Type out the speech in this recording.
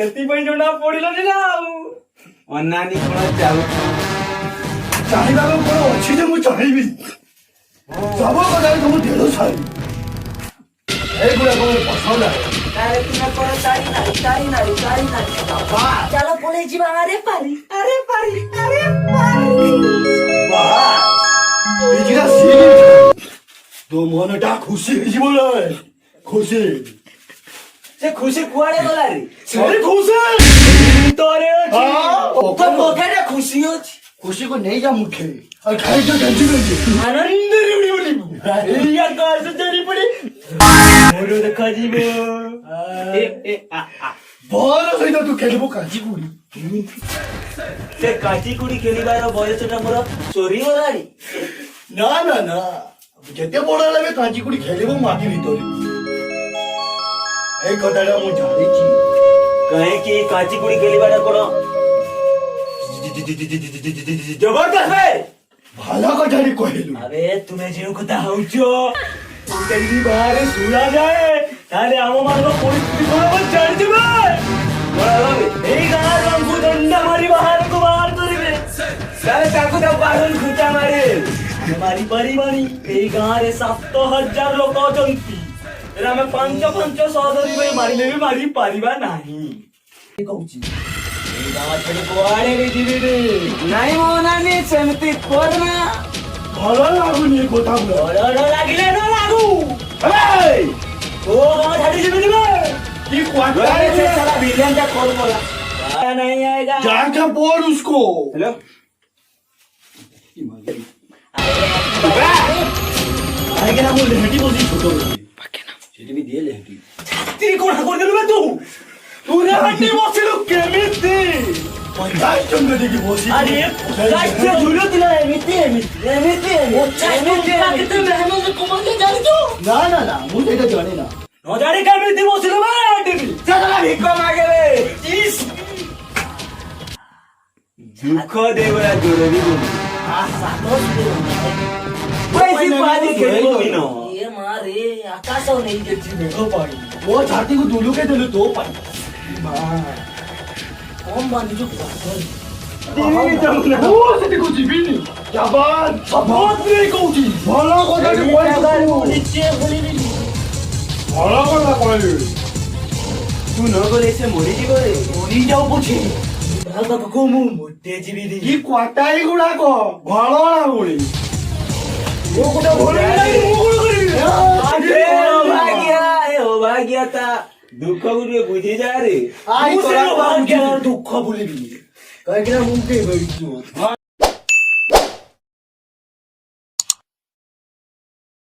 ସେଥିପାଇଁ ଯୋଉଟା ପଡ଼ିଲନି ନା ଆଉ ଅନାନି କଣ ଚାହୁଁ ଚାହିଁବାକୁ କଣ ଅଛି ଯେ ମୁଁ ଚାହିଁବି ସବୁ କଥାରେ ତମ ଦେହ ସାରି ଏଗୁଡାକ ମୁଁ ପସନ୍ଦ ଆରେ ତୁମେ କଣ ଚାରି ନାରୀ ଚାରି ନାରୀ ଚାରି ନାରୀ ଚାଲ ପଳେଇ ଆରେ ପାରି ଆରେ ପାରି ଆରେ ପାରି ମନଟା ଖୁସି ହେଇଯିବ ଖୁସି সে খুশি কুয়াড়ে গলারি সে খুশি তোরে আছে তো মুখে খুশি আছে খুশি কো নেই যা মুখে আর খাই তো গঞ্জি গঞ্জি আনন্দ রিবড়ি বলি ইয়া তো আসে জরি পড়ি মোরো দেখা জীব এ এ আ আ বড় হই তো তুই খেলবো কাজি গুড়ি সে কাজি গুড়ি খেলিবার বয়সটা মোর চোরি গলারি না না না যেতে বড় লাগে কাজি গুড়ি খেলিব মাটি ভিতরে এই কথাটা ମୁଁ ଜାଣିଛି କାହିଁକି କାଚିକୁଡ଼ି ଖେଳିବାଟା କ'ଣ ଜବରଦସ୍ତ ভালো কথাটি କହିଲୁ আরে তুমি ଯେଉଁ କଥା ହଉଛ ଯଦି ବାହାରେ ଶୁଣାଯାଏ তাহলে ଆମମାନଙ୍କ ପରିସ୍ଥିତି କ'ଣ ହେବ ଜାଣିଯିବେ ଏଇ ଗାଁ ରଙ୍ଗୁ ଦଣ୍ଡା ମାରି ବାହାରକୁ ବାହାର କରିବେ ତାହେଲେ ତାକୁ ତା ବାହାର ଖୁଟା ମାରେ ମାରି ପାରିବାନି ଏଇ ଗାଁରେ ସାତ ହଜାର ଲୋକ ଅଛନ୍ତି ଆମେ ପାଞ୍ଚ ପାଞ୍ଚ ଶହ ଧରି ଧରିବେ ମାରିଲେ ବି ମାରି ପାରିବା ନାହିଁ କହୁଛି ନାଇଁ ମୋ ନାନୀ ସେମିତି କରନା ଭଲ ଲାଗୁନି କଥା ଓ ଛାଡି ଯିବି କି କ୍ୱାର୍ଟର ସେ ಲೇಟಿ ಛತ್ತಿ ಕೂಡ ಹಾಕೊಂಡಿಲ್ವ ತೂ ಉರಾಟಿ ಮೊಸರು ಕೆಮಿತಿ ಪಂಚಾಯ್ತೊಂದರಿಗೆ ಹೋಸಿ ಅರೆ ಪಂಚಾಯ್ತ ಜುಳುತ್ತಿಲ್ಲ ಎಮಿತಿ ಎಮಿತಿ ಎಮಿತಿ ಎಮಿತಿ ಎಮಿತಿ ಮೆಹಮೂದ್ ಕುಮಾರ್ ಜಾನಿತು ನಾ ನಾ ನಾ ಮುಂದೆ ಇದು ಜಾನಿನ নজারি কামিতি বসিল বাটি চালা ভিক্ষ মাগেলে ইস দুঃখ দেবরা জরুরি বলি আ সাতস দেবরা ওই সিপাদি খেলবি না रे मारे आकाशव नाही त्याची वेगळं पाणी ओ छाती को दुलू काय दिलं तो पाणी कोण बांधू তুই নগরে এসে মরে যাবো রে মরে যাও বুঝি ভাগ কমু মরতে যাবি রে কি কটাই গুড়াক ভড়া গুড়ি ও কোটা ভরে নাই দুঃখ বলে বুঝে যা রে আই তোরা দুঃখ বলিবি কারণ মুখে